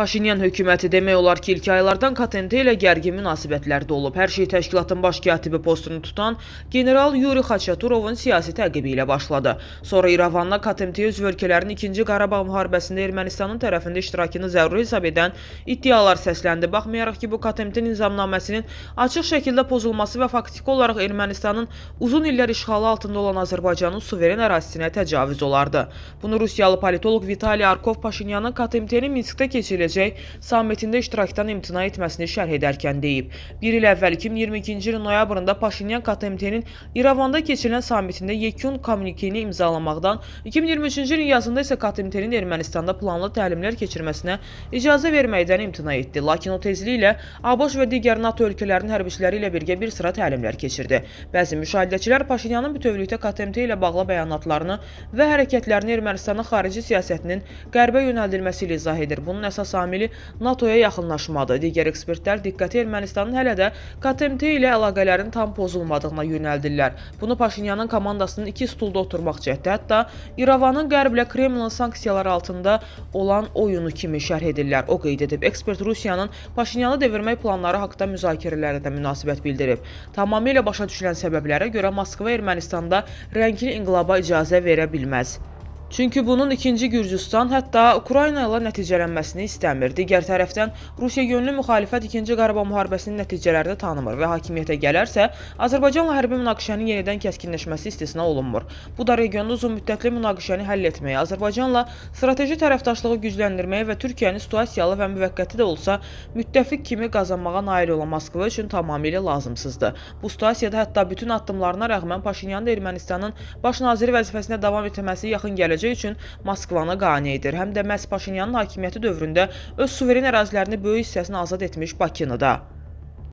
Paşinyan hökuməti demək olar ki, ilk aylardan KTNT ilə gərgin münasibətlərdə olub. Hər şey təşkilatın baş katibi postunu tutan general Yuri Xaçaturovun siyasi təqibi ilə başladı. Sonra İrəvanla KTNT üzv ölkələrin 2-ci Qarabağ müharibəsində Ermənistanın tərəfində iştirakını zəruri hesab edən iddialar səsləndi. Baxmayaraq ki, bu KTNT nizamnaməsinin açıq şəkildə pozulması və faktiki olaraq Ermənistanın uzun illər işğalı altında olan Azərbaycanın suveren ərazisinə təcavüz olardı. Bunu Rusiyalı politoloq Vitali Arkov Paşinyanın KTMT-nin Minskdə keçiriləcək sammitində iştirakdan imtina etməsini şərh edərkən deyib. Bir il əvvəl 2022-ci ilin noyabrında Paşinyan KTMT-nin İrəvanda keçirilən sammitində yekun kommunikeni imzalamaqdan, 2023-cü ilin yazında isə KTMT-nin Ermənistanda planlı təlimlər keçirməsinə icazə verməkdən imtina etdi. Lakin o tezliklə ABŞ və digər NATO ölkələrinin hərbiçiləri ilə birgə bir sıra təlimlər keçirdi. Bəzi müşahidəçilər Paşinyanın bütövlükdə KTMT ilə bağlı bəyanatlarını və hərəkətlərini Ermənistanın xarici siyasətinin qərbə yönəldilməsi ilə izah edir. Bunun əsas amili NATO-ya yaxınlaşmadır. Digər ekspertlər diqqəti Ermənistanın hələ də KTMT ilə əlaqələrin tam pozulmadığına yönəldirlər. Bunu Paşinyanın komandasının iki stulda oturmaq cəhdi, hətta İrəvanın qərblə Kremlin sanksiyalar altında olan oyunu kimi şərh edirlər. O qeyd edib, ekspert Rusiyanın Paşinyanı devirmək planları haqqında müzakirələrə də münasibət bildirib. Tamamilə başa düşülən səbəblərə görə Moskva Ermənistanda rəngli inqilaba icazə verə bilməz. Çünki bunun 2-ci Gürcüstan hətta Ukrayna ilə nəticələnməsini istəmir. Digər tərəfdən Rusiya yönlü müxalifət 2-ci Qarabağ müharibəsinin nəticələrini tanımır və hakimiyyətə gələrsə, Azərbaycanla hərbi münaqişənin yenidən kəskinləşməsi istisna olunmur. Bu da regionda uzunmüddətli münaqişəni həll etməyə, Azərbaycanla strateji tərəfdaşlığı gücləndirməyə və Türkiyəni situasiyalı və müvəqqəti də olsa müttəfiq kimi qazanmağa nail olan Moskva üçün tamamilə lazımsızdır. Bu situasiyada hətta bütün addımlarına rəğmən Paşinyanın Ermənistanın baş naziri vəzifəsinə davam etməsi yaxın gələcək üçün Moskvanı qane edir. Həm də məhz Paşinyanın hakimiyyəti dövründə öz suveren ərazilərini böyük hissəsini azad etmiş Bakını da.